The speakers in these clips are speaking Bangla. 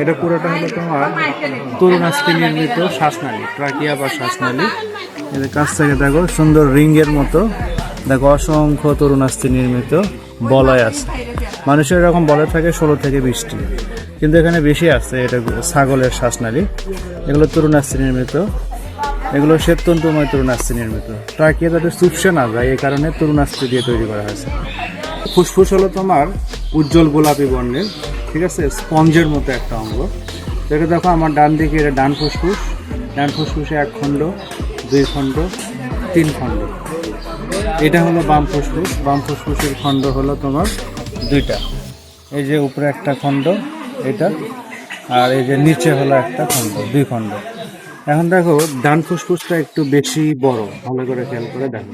এটা পুরোটা হলো তোমার তরুণাস্থি নির্মিত শ্বাসনালী, ট্রাকিয়া বা শ্বাসনালী। এদের কাছ থেকে দেখো, সুন্দর রিংয়ের মতো। দেখো, অসংখ্য তরুণাস্থি নির্মিত বলয় আছে। মানুষের এরকম বলয় থাকে ষোলো থেকে বিশটি। কিন্তু এখানে বেশি আছে, এটা ছাগলের শ্বাসনালী। এগুলো তরুণাস্থি নির্মিত। এগুলো শ্বেততন্তুময় তরুণাস্থি নির্মিত। ট্রাকিয়া যাতে চুপসে না যায়, এই কারণে তরুণাস্থি দিয়ে তৈরি করা হয়েছে। ফুসফুস হলো তোমার উজ্জ্বল গোলাপি বর্ণের ঠিক আছে? স্পঞ্জের মতো একটা অঙ্গ। এটা দেখো, আমার ডান দিকে এটা ডান ফুসফুস। ডান ফুসফুসে এক খণ্ড, দুই খণ্ড, তিন খণ্ড। এটা হলো বাম ফুসফুস। বাম ফুসফুসের খণ্ড হলো তোমার দুইটা। এই যে উপরে একটা খণ্ড, এটা। আর এই যে নিচে হলো একটা খণ্ড, দুই খণ্ড। এখন দেখো, ডান ফুসফুসটা একটু বেশি বড়। ভালো করে খেয়াল করে দেখো।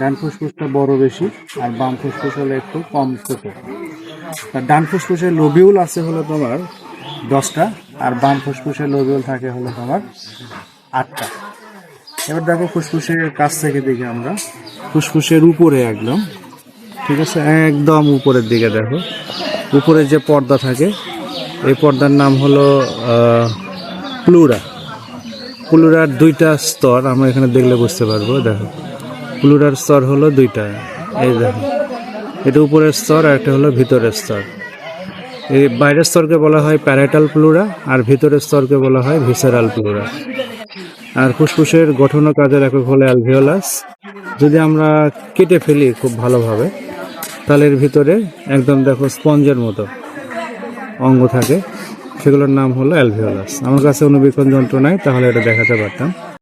ডান ফুসফুসটা বড় বেশি, আর বাম ফুসফুস হলো একটু কম ছোট আর ডান ফুসফুসে লোবিউল আছে হলো তোমার দশটা, আর বাম ফুসফুসে লোবিউল থাকে হলো তোমার আটটা। এবার দেখো ফুসফুসের কাছ থেকে দেখি আমরা। ফুসফুসের উপরে একদম, ঠিক আছে? একদম উপরের দিকে দেখো। উপরে যে পর্দা থাকে, এই পর্দার নাম হলো প্লুরা। প্লুরার দুইটা স্তর, আমরা এখানে দেখলে বুঝতে পারব, দেখো। প্লুরার স্তর হলো দুইটা। এই দেখো এটা উপরের স্তর আর একটা হলো ভিতরের স্তর। এই বাইরের স্তরকে বলা হয় প্যারাটাল প্লুরা আর ভিতরের স্তরকে বলা হয় ভিসেরাল প্লুরা আর ফুসফুসের গঠন কাজের একক হলো অ্যালভিওলাস। যদি আমরা কেটে ফেলি খুব ভালোভাবে, তাহলে এর ভিতরে একদম দেখো স্পঞ্জের মতো অঙ্গ থাকে। সেগুলোর নাম হলো অ্যালভিওলাস। আমার কাছে অনুবীক্ষণ যন্ত্র নাই, তাহলে এটা দেখাতে পারতাম।